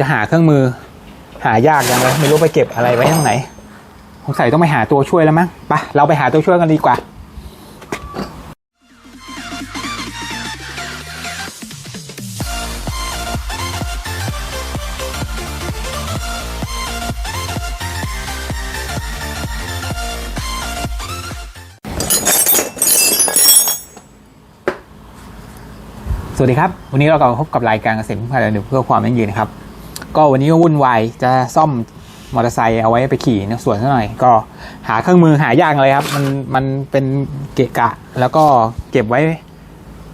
จะหาเครื่องมือ หายากยังเลยไม่รู้ไปเก็บอะไรไว้ตรงไหนสงสัยต้องไปหาตัวช่วยแล้วมั้งไปเราไปหาตัวช่วยกันดีกว่าสวัสดีครับ วันนี้เรากลับมาพบกับรายการเกษตรพึ่งพาเดินเพื่อความยั่งยืนนะครับ ก็วันนี้ก็วุ่นวายจะซ่อมมอเตอร์ไซค์เอาไว้ไปขี่ในสวนซะหน่อยก็หาเครื่องมือหายากเลยครับ มันมันเป็นเกะกะ แล้วก็เก็บไว้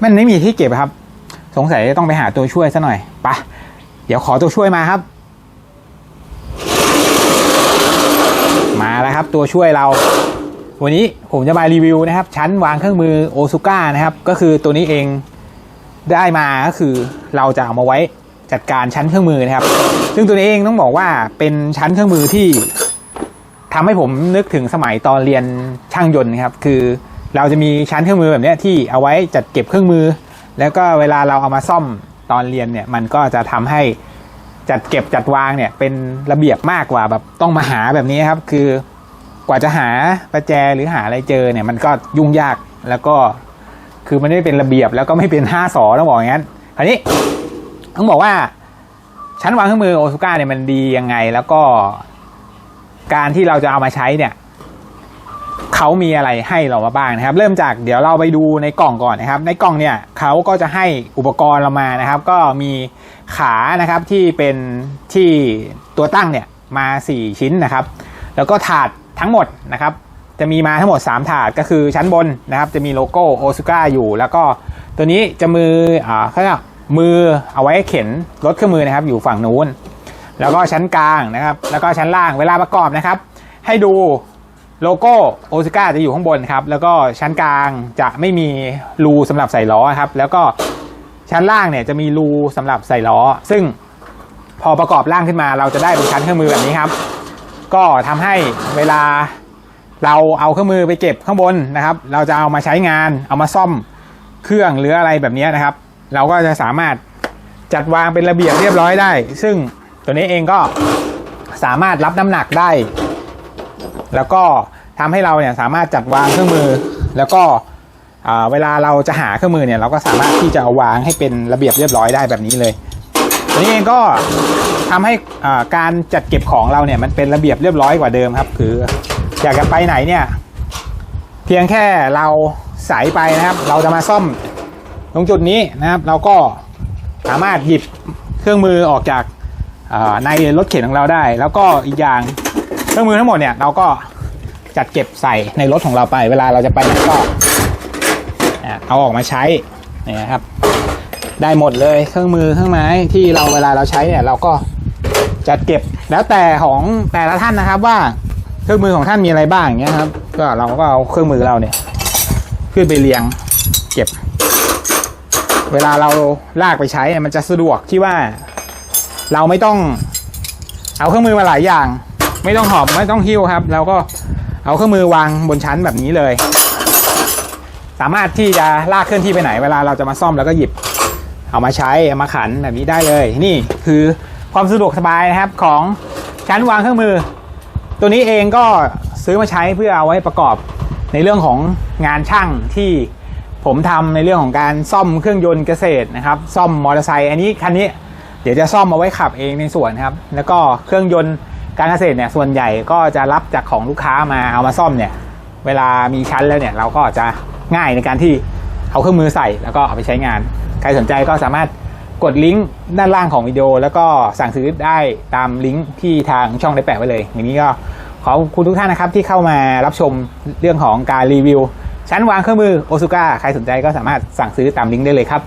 มันไม่มีที่เก็บครับ สงสัยต้องไปหาตัวช่วยซะหน่อยไปะเดี๋ยวขอตัวช่วยมาครับ มาแล้วครับ ตัวช่วยเรา วันนี้ผมจะมารีวิวนะครับ ชั้นวางเครื่องมือโอซูก้านะครับ ก็คือตัวนี้เองได้มาก็คือเราจะเอามาไว้ จัดการชั้นเครื่องมือนะครับ ซึ่งตัวนี้เองต้องบอกว่าเป็นชั้นเครื่องมือที่ทำให้ผมนึกถึงสมัยตอนเรียนช่างยนต์นะครับ คือเราจะมีชั้นเครื่องมือแบบนี้ที่เอาไว้จัดเก็บเครื่องมือ แล้วก็เวลาเราเอามาซ่อมตอนเรียนเนี่ย มันก็จะทำให้จัดเก็บจัดวางเนี่ย เป็นระเบียบมากกว่าแบบต้องมาหาแบบนี้ครับ คือกว่าจะหาประแจหรือหาอะไรเจอเนี่ย มันก็ยุ่งยากแล้วก็คือมันไม่เป็นระเบียบแล้วก็ไม่เป็นห้าสอต้องบอกอย่างนั้นคราวนี้ ต้องบอกว่าชั้นวางเครื่องมือโอซูก้าเนี่ยมันดียังไง แล้วก็การที่เราจะเอามาใช้เนี่ยเขามีอะไรให้เรามาบ้างนะครับ เริ่มจากเดี๋ยวเราไปดูในกล่องก่อนนะครับ ในกล่องเนี่ยเขาก็จะให้อุปกรณ์เรามานะครับ ก็มีขานะครับที่เป็นที่ตัวตั้งเนี่ยมา 4 ชิ้นนะครับ แล้วก็ถาดทั้งหมดนะครับ จะมีมาทั้งหมด 3 ถาดก็คือชั้นบนนะครับ จะมีโลโก้โอซูก้าอยู่ แล้วก็ตัวนี้จะมืออ่าเขาเรียกว่า มือเอาไว้เข็นรถเครื่องมือนะครับ อยู่ฝั่งนู้น แล้วก็ชั้นกลางนะครับ แล้วก็ชั้นล่างเวลาประกอบนะครับ ให้ดูโลโก้โอซูก้าจะอยู่ข้างบนครับ แล้วก็ชั้นกลางจะไม่มีรูสำหรับใส่ล้อครับ แล้วก็ชั้นล่างเนี่ยจะมีรูสำหรับใส่ล้อ ซึ่งพอประกอบร่างขึ้นมา เราจะได้เป็นชั้นเครื่องมือแบบนี้ครับ ก็ทำให้เวลาเราเอาเครื่องมือไปเก็บข้างบนนะครับ เราจะเอามาใช้งาน เอามาซ่อมเครื่องหรืออะไรแบบนี้นะครับ เราก็จะสามารถจัดวางเป็นระเบียบเรียบร้อยได้ ซึ่งตัวนี้เองก็สามารถรับน้ำหนักได้ แล้วก็ทำให้เราเนี่ยสามารถจัดวางเครื่องมือ แล้วก็เวลาเราจะหาเครื่องมือเนี่ยเราก็สามารถที่จะเอาวางให้เป็นระเบียบเรียบร้อยได้แบบนี้เลยตัวนี้เองก็ทำให้การจัดเก็บของเราเนี่ยมันเป็นระเบียบเรียบร้อยกว่าเดิมครับ คืออยากจะไปไหนเนี่ยเพียงแค่เราสายไปนะครับ เราจะมาซ่อม ตรงจุดนี้นะครับเราก็สามารถหยิบเครื่องมือออกจากาในรถเข็นของเราได้ แล้วก็อีกอย่างเครื่องมือทั้งหมดเนี่ยเราก็จัดเก็บใส่ในรถของเราไป เวลาเราจะไปก็เอาออกมาใช้นี่นะครับ ได้หมดเลยเครื่องมือเครื่องไม้ที่เราเวลาเราใช้เนี่ยเราก็จัดเก็บแล้วแต่ของแต่ละท่านนะครับว่าเครื่องมือของท่านมีอะไรบ้างอย่างเงี้ยครับ ก็เราก็เอาเครื่องมือเราเนี่ยขึ้นไปเรียงเก็บ เวลาเราลากไปใช้เนี่ยมันจะสะดวกที่ว่า เราไม่ต้องเอาเครื่องมือมาหลายอย่าง ไม่ต้องหอบไม่ต้องหิ้วครับเราก็เอาเครื่องมือวางบนชั้นแบบนี้เลย สามารถที่จะลากเคลื่อนที่ไปไหน เวลาเราจะมาซ่อมแล้วก็หยิบ เอามาใช้เอามาขันแบบนี้ได้เลย นี่คือความสะดวกสบายนะครับของชั้นวางเครื่องมือ ตัวนี้เองก็ซื้อมาใช้เพื่อเอาไว้ประกอบในเรื่องของงานช่างที่ ผมทำในเรื่องของการซ่อมเครื่องยนต์เกษตรนะครับ ซ่อมมอเตอร์ไซค์อันนี้คันนี้เดี๋ยวจะซ่อมเอาไว้ขับเองในสวนครับ แล้วก็เครื่องยนต์การเกษตรเนี่ยส่วนใหญ่ก็จะรับจากของลูกค้ามาเอามาซ่อมเนี่ย เวลามีชั้นแล้วเนี่ยเราก็จะง่ายในการที่เอาเครื่องมือใส่แล้วก็เอาไปใช้งาน ใครสนใจก็สามารถกดลิงก์ด้านล่างของวิดีโอ แล้วก็สั่งซื้อได้ตามลิงก์ที่ทางช่องได้แปะไว้เลยอย่างนี้ก็ขอบคุณทุกท่านนะครับที่เข้ามารับชมเรื่องของการรีวิว ชั้นวางเครื่องมือโอซูก้าใครสนใจก็สามารถสั่งซื้อตามลิงก์ได้เลยครับ